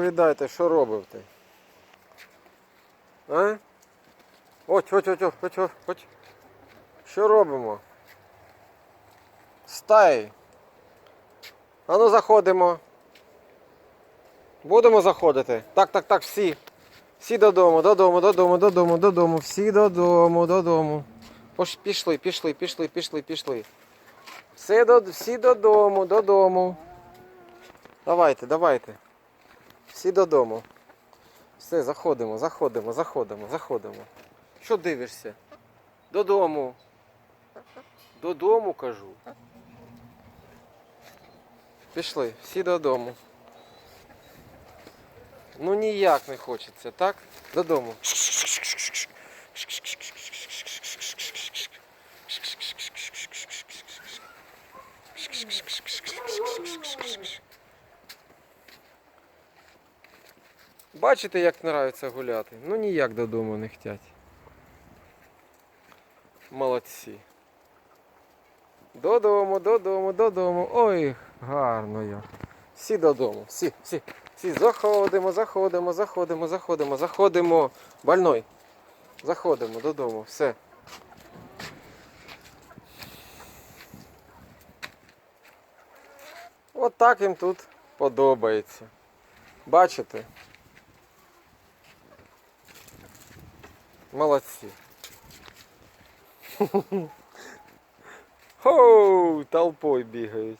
Віддайте, що робив ти? А? Ось, ось, ось, ось, ось, ось. Що робимо? Стай. Ану заходимо. Будемо заходити. Так, так, так, всі. Всі додому, додому, додому, додому, додому, всі додому, додому. Пішли, пішли, пішли, пішли, пішли. Всі додому, додому. Давайте, давайте. Всі додому. Все, заходимо, заходимо, заходимо, заходимо. Що дивишся? Додому. Додому кажу. Пішли, всі додому. Ну ніяк не хочеться, так? Додому. Бачите, як нравиться гуляти? Ну ніяк додому не хотять. Молодці. Додому, додому, додому. Ой, гарно як. Всі додому. Всі, всі, всі. Заходимо, заходимо, заходимо, заходимо, заходимо. Больной. Заходимо додому. Все. От так їм тут подобається. Бачите? Молодці. Хоу, толпою бігають.